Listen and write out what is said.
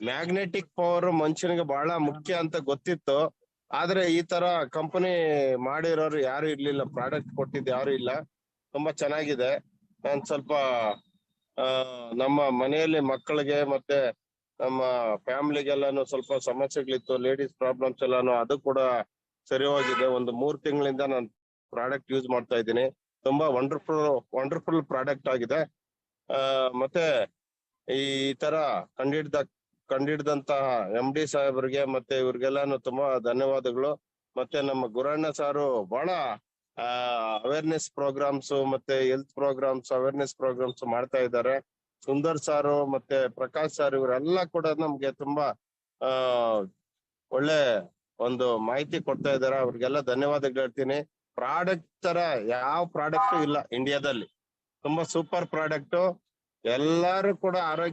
Magnetic power ಮನುಷ್ಯನಿಗೆ ಬಹಳ ಮುಖ್ಯ ಅಂತ ಗೊತ್ತಿತ್ತು. ಆದ್ರೆ ಈ ತರ ಕಂಪನಿ ಮಾಡಿರೋರು ಯಾರು ಇರ್ಲಿಲ್ಲ ಪ್ರಾಡಕ್ಟ್ ಕೊಟ್ಟಿದ್ದು ಯಾರು ಇಲ್ಲ. ತುಂಬಾ ಚೆನ್ನಾಗಿದೆ. ನಾನ್ ಸ್ವಲ್ಪ ನಮ್ಮ ಮನೆಯಲ್ಲಿ ಮಕ್ಕಳಿಗೆ ಮತ್ತೆ ನಮ್ಮ ಫ್ಯಾಮಿಲಿಗೆಲ್ಲಾನು ಸ್ವಲ್ಪ ಸಮಸ್ಯೆಗಳಿತ್ತು ಲೇಡೀಸ್ ಪ್ರಾಬ್ಲಮ್ಸ್ ಎಲ್ಲಾನು, ಅದು ಕೂಡ ಸರಿ ಹೋಗಿದೆ. ಒಂದು ಮೂರ್ ತಿಂಗಳಿಂದ ನಾನು ಪ್ರಾಡಕ್ಟ್ ಯೂಸ್ ಮಾಡ್ತಾ ಇದ್ದೀನಿ. ತುಂಬಾ ವಂಡರ್ಫುಲ್ ವಂಡರ್ಫುಲ್ ಪ್ರಾಡಕ್ಟ್ ಆಗಿದೆ. ಮತ್ತೆ ಈ ತರ ಕಂಡಿಡ್ದ, ಕಂಡಿಡ್ದಂತಹ ಎಂ ಡಿ ಸಾಹೇಬ್ರಿಗೆ ಮತ್ತೆ ಇವ್ರಿಗೆಲ್ಲಾನು ತುಂಬಾ ಧನ್ಯವಾದಗಳು. ಮತ್ತೆ ನಮ್ಮ ಗುರಣ್ಣ ಸಾರು ಬಹಳ ಅವೇರ್ನೆಸ್ ಪ್ರೋಗ್ರಾಮ್ಸ್ ಮತ್ತೆ ಹೆಲ್ತ್ ಪ್ರೋಗ್ರಾಮ್ಸ್ ಅವೇರ್ನೆಸ್ ಪ್ರೋಗ್ರಾಮ್ಸ್ ಮಾಡ್ತಾ ಇದ್ದಾರೆ. ಸುಂದರ್ ಸಾರು ಮತ್ತೆ ಪ್ರಕಾಶ್ ಸಾರ್ ಇವರೆಲ್ಲ ಕೂಡ ನಮ್ಗೆ ತುಂಬಾ, ಆ, ಒಳ್ಳೆ ಒಂದು ಮಾಹಿತಿ ಕೊಡ್ತಾ ಇದಾರೆ ಅವ್ರಿಗೆಲ್ಲ ಧನ್ಯವಾದಗಳು ಹೇಳ್ತೀನಿ. ಪ್ರಾಡಕ್ಟ್ ತರ ಯಾವ ಪ್ರಾಡಕ್ಟ್ ಇಲ್ಲ ಇಂಡಿಯಾದಲ್ಲಿ ತುಂಬಾ ಸೂಪರ್ ಪ್ರಾಡಕ್ಟ್. ಎಲ್ಲಾರು ಕೂಡ ಆರೋಗ್ಯ